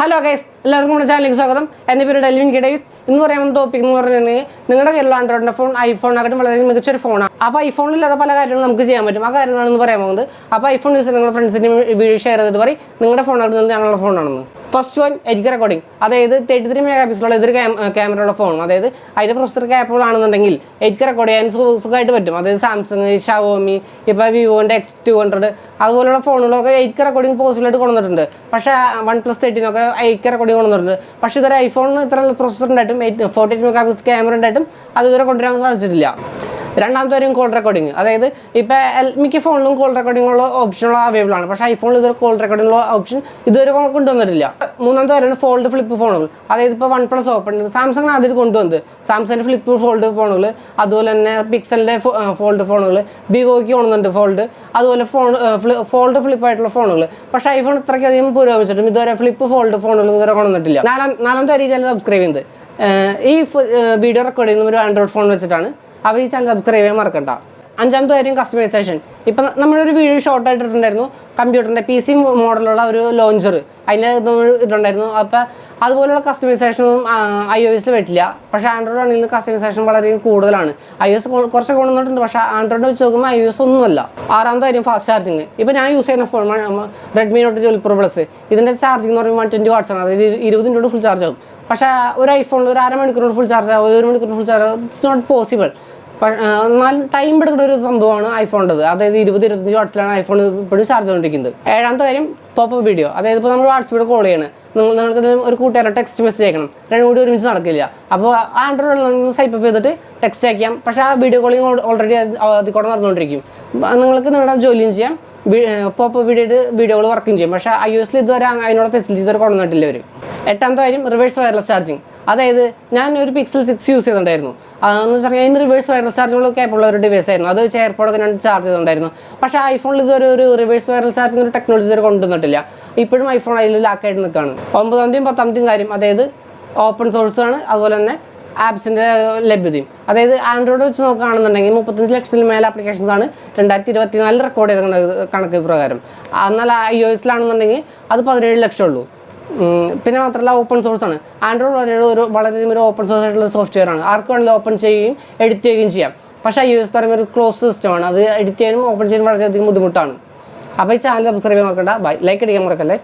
Hello guys എല്ലാവർക്കും നമ്മുടെ ചാനലിലേക്ക് സ്വാഗതം. എന്റെ പേര് ഡെൽവിൻ ഗിഡൈസ് എന്ന് പറയുന്ന ടോപ്പിക് എന്ന് പറഞ്ഞിട്ടുണ്ടെങ്കിൽ നിങ്ങളുടെ കയ്യിലുള്ള ആൻഡ്രോയിഡിന്റെ ഫോൺ ഐഫോണിനെക്കാട്ടും വളരെ മികച്ചൊരു ഫോണാണ് അപ്പോൾ ഐഫോണില്ലാത്ത പല കാര്യങ്ങളും നമുക്ക് ചെയ്യാൻ പറ്റും. ആ കാര്യങ്ങളാണെന്ന് പറയാൻ പോകുന്നത്. അപ്പോൾ ഐഫോൺ യൂസ് നിങ്ങളുടെ ഫ്രണ്ട്സിന്റെ വീഡിയോ ഷെയർ ചെയ്തിട്ട് പറയും നിങ്ങളുടെ നിന്ന് ഞങ്ങളുടെ ഫോണാണെന്ന് ഫസ്റ്റ് വൺ എനിക്ക് റെക്കോർഡിംഗ് അതായത് തേർട്ടി ത്രീ മെഗാ പിക്സലുള്ള ഇതൊരു ക്യാമറ ഉള്ള ഫോൺ അതായത് അതിന്റെ പ്രൊസസർ ക്യാപ്പബിൾ ആണെന്നുണ്ടെങ്കിൽ എനിക്ക് റെക്കോർഡ് ചെയ്യാൻ സുഖമായിട്ട് പറ്റും. അതായത് സാംസങ് ഷവോമി ഇപ്പോൾ വിവോന്റെ എക്സ് ടു ഹൺഡ്രഡ് അതുപോലുള്ള ഫോണുകളൊക്കെ എയ്റ്റ് റെക്കോർഡിംഗ് പോസിബിൾ ആയിട്ട് കൊണ്ടുവന്നിട്ടുണ്ട്. പക്ഷേ വൺ പ്ലസ് തേർട്ടീനൊക്കെ എയ്റ്റ് റെക്കോർഡിംഗ് കൊണ്ടുവന്നിട്ടുണ്ട്. പക്ഷേ ഇതൊരു ഐഫോണിന് ഇത്ര പ്രൊസസർ ഉണ്ടായിട്ടും eight forty eight mega pix camera ഉണ്ടായിട്ടും അത് ഇതുവരെ കൊണ്ടുവരാൻ സാധിച്ചിട്ടില്ല. രണ്ടാമത്തെ വരും കോൾ റെക്കോർഡിംഗ് അതായത് ഇപ്പോൾ മിക്ക ഫോണിലും കോൾ റെക്കോർഡിംഗ് ഉള്ള ഓപ്ഷനുകൾ അവൈലബിൾ ആണ്. പക്ഷേ ഐഫോണിൽ ഇതൊരു കോൾ റെക്കോർഡിംഗ് ഉള്ള ഓപ്ഷൻ ഇതുവരെ കൊണ്ടുവന്നിട്ടില്ല. മൂന്നാമത്തെ വരെയാണ് ഫോൾഡ് ഫ്ലിപ്പ് ഫോണുകൾ അതായത് ഇപ്പോൾ വൺ പ്ലസ് ഓപ്പൺ സാംസങ് ആദ്യം കൊണ്ടുവന്നത്. സാംസങ്ങിന്റെ ഫ്ലിപ്പ് ഫോൾഡ് ഫോണുകൾ അതുപോലെ തന്നെ പിക്സലിന്റെ ഫോൾഡ് ഫോണുകൾ വിവോയ്ക്ക് കൊണ്ടുവന്നുണ്ട് ഫോൾഡ് അതുപോലെ ഫോൺ ഫോൾഡ് ഫ്ലിപ്പ് ആയിട്ടുള്ള ഫോണുകൾ പക്ഷേ ഐഫോൺ ഇത്രയ്ക്കധികം പുരോഗമിച്ചിട്ടും ഇതുവരെ ഫ്ലിപ്പ് ഫോൾഡ് ഫോണുകൾ ഇതുവരെ കൊണ്ടുവന്നിട്ടില്ല. നാലാം നാലാമത്തെ അരി ചാനൽ സബ്സ്ക്രൈബ് ചെയ്യുന്നത്. ഈ വീഡിയോ റെക്കോർഡ് ചെയ്യുന്ന ഒരു ആൻഡ്രോയിഡ് ഫോൺ വെച്ചിട്ടാണ്. അപ്പോൾ ഈ ചാനൽ സബ്സ്ക്രൈബ് ചെയ്യാൻ മറക്കണ്ട. അഞ്ചാമത്തെ കാര്യം കസ്റ്റമൈസേഷൻ ഇപ്പം നമ്മളൊരു വീഡിയോ ഷോർട്ട് ആയിട്ടിട്ടുണ്ടായിരുന്നു കമ്പ്യൂട്ടറിന്റെ പി സി മോഡലുള്ള ഒരു ലോഞ്ചർ അതിന്റെ ഇത് ഇട്ടുണ്ടായിരുന്നു അപ്പോൾ അതുപോലുള്ള കസ്റ്റമൈസേഷനും ഐ ഒ എസിൽ പറ്റില്ല പക്ഷേ ആൻഡ്രോയിഡ് ആണെങ്കിൽ കസ്റ്റമൈസേഷൻ വളരെ കൂടുതലാണ്. ഐ എസ് കുറച്ച് കൊണ്ടുവന്നിട്ടുണ്ട്. പക്ഷേ ആൻഡ്രോയിഡ് വെച്ച് നോക്കുമ്പോൾ ഐ എസ് ഒന്നുമല്ല. ആറാമത്തെ കാര്യം ഫാസ്റ്റ് ചാർജിങ് ഇപ്പോൾ ഞാൻ യൂസ് ചെയ്യുന്ന phone Redmi Note twelve pro plus ഇതിന്റെ ചാർജിങ് എന്ന് പറയുമ്പോൾ വൺ ട്വന്റി വാട്ട്സ് ആണ്. അതായത് ഇരുപതിന്റെ മിനിറ്റ് ഫുൾ ചാർജ് ആകും പക്ഷേ ഒരു ഐഫോണിൽ ഒരു അര മണിക്കൂർ ഫുൾ ചാർജ് ആവും. ഒരു മണിക്കൂർ full charge it's not possible എന്നാലും ടൈം എടുക്കുന്ന ഒരു സംഭവമാണ് ഐഫോണിന്റെത് അതായത് ഇരുപത് ഇരുപത്തഞ്ച് വാട്സിലാണ് ഐഫോൺ ഇപ്പോഴും ചാർജ് ചെയ്തുകൊണ്ടിരിക്കുന്നത് ഏഴാമത്തെ കാര്യം പോപ്പ് വീഡിയോ അതായത് ഇപ്പോൾ നമ്മൾ വാട്സപ്പിൽ കോൾ ചെയ്യണം. നിങ്ങൾ നിങ്ങൾക്ക് ഒരു കൂട്ടുകാരെ ടെക്സ്റ്റ് മെസ്സേജ് അയക്കണം. രണ്ടും കൂടി ഒരുമിച്ച് നടക്കില്ല. അപ്പോൾ ആ ആൻഡ്രോയിഡ് സൈപ്പ് അപ്പ് ചെയ്തിട്ട് ടെക്സ്റ്റ് അയക്കാം. പക്ഷേ ആ വീഡിയോ കോളിംഗ് ഓൾറെഡി അതിൽ കൂടെ നടന്നുകൊണ്ടിരിക്കും നിങ്ങൾക്ക് നിങ്ങളുടെ ജോലിയും ചെയ്യാം. പോപ്പ് വീഡിയോ വീഡിയോകൾ വർക്കും ചെയ്യും. പക്ഷേ ഐ എസിൽ ഇതുവരെ അതിനുള്ള ഫെസിലിറ്റി ഇതുവരെ കൊണ്ടുവന്നിട്ടില്ല അവർ എട്ടാമത്തെ കാര്യം റിവേഴ്സ് വയർലെസ് ചാർജിങ് അതായത് ഞാൻ ഒരു പിക്സൽ സിക്സ് യൂസ് ചെയ്തിട്ടുണ്ടായിരുന്നു. അതെന്ന് വെച്ചാൽ അതിന് റിവേഴ്സ് വയർലെസ് ചാർജിങ് കേപ്പുള്ള ഒരു ഡിവൈസ് ആയിരുന്നു. അത് വെച്ച് എയർപോർട്ടൊക്കെ ഞാൻ ചാർജ് ചെയ്തിട്ടുണ്ടായിരുന്നു. പക്ഷേ ഐഫോണിൽ ഇതുവരെ ഒരു റിവേഴ്സ് വയർലെസ് ചാർജിങ് ഒരു ടെക്നോളജി വരെ കൊണ്ടുവന്നിട്ടില്ല. ഇപ്പോഴും ഐഫോൺ അതിൽ ലാക്കായിട്ട് നിൽക്കുകയാണ്. ഒമ്പതാമത്തെയും പത്താമത്തെയും കാര്യം അതായത് ഓപ്പൺ സോഴ്സാണ് അതുപോലെ തന്നെ ആപ്സിന്റെ ലഭ്യതയും. അതായത് ആൻഡ്രോയിഡ് വെച്ച് നോക്കുകയാണെന്നുണ്ടെങ്കിൽ മുപ്പത്തഞ്ച് ലക്ഷത്തിൽ മേലെ ആപ്ലിക്കേഷൻസ് ആണ് രണ്ടായിരത്തി ഇരുപത്തി നാലിൽ റെക്കോർഡ് ചെയ്ത കണക്ക് പ്രകാരം. എന്നാൽ ഐ ഒ എസിലാണെന്നുണ്ടെങ്കിൽ അത് പതിനേഴ് ലക്ഷം ഉള്ളൂ. പിന്നെ മാത്രമല്ല ഓപ്പൺ സോഴ്സ് ആണ്. ആൻഡ്രോയിഡ് വളരെ ഒരു വളരെയധികം ഒരു ഓപ്പൺ സോഴ്സ് ആയിട്ടുള്ള സോഫ്റ്റ്വെയർ ആണ്. ആർക്ക് വേണമെങ്കിലും ഓപ്പൺ ചെയ്യുകയും എഡിറ്റ് ചെയ്യുകയും ചെയ്യാം. പക്ഷേ ഐ എസ് തരം ഒരു ക്ലോസ് സിസ്റ്റമാണ് അത് എഡിറ്റ് ചെയ്യാനും ഓപ്പൺ ചെയ്യാനും വളരെയധികം ബുദ്ധിമുട്ടാണ്. അപ്പോൾ ഈ ചാനൽ സബ്സ്ക്രൈബ് ചെയ്യാൻ മറക്കണ്ട. ബൈ ലൈക്ക് അടിക്കാൻ മറക്കല്ലേ?